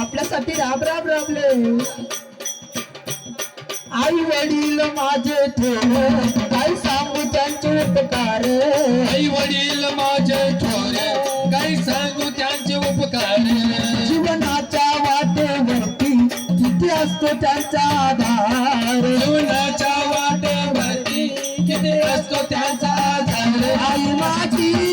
आपल्यासाठी राब राब राबले आई वडील माझे थोर काय सांगू त्यांचे उपकार. आई वडील माझे थोरे काही सांगू त्यांचे उपकार. जीवनाच्या वाटेवरती किती असतो त्यांचा आधार? जीवनाच्या वाटेवरती किती असतो त्यांचा आधार? आई माझी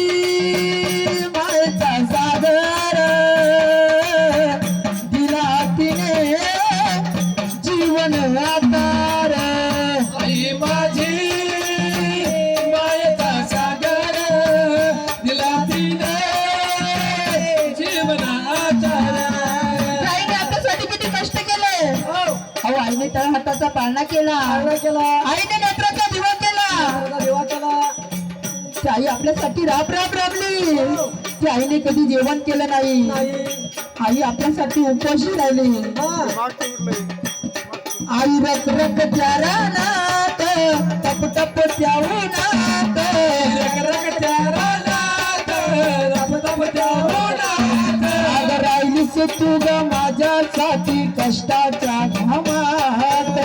आईने आपल्यासाठी किती कष्ट केले. अहो आईने त्या हाताचा पाळणा केला. आईने नेत्राचा दिवा केला. ती आई आपल्यासाठी राब राब राबली. ती आईने कधी जेवण केलं नाही. आई आपल्यासाठी उपाशी राहिली. आई रख रख प्यारा नाथ टप टप प्याऊ नाथ रख रख प्यारा नाथ टप टप प्याऊ नाथ अगर राहिलीस तू ग माझ्यासाठी कष्टाच्या घामात.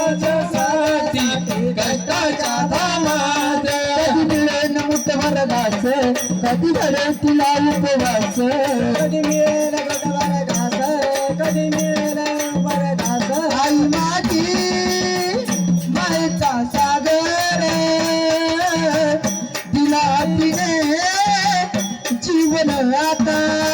तुझ्यासाठी कष्टाच्या धामात कधी मिळेन मुठभर घास कधी घडेल तुला उपवास. कधी मिळेल कधी मिळेल आई माझी सागर तिला तिने जीवन आता.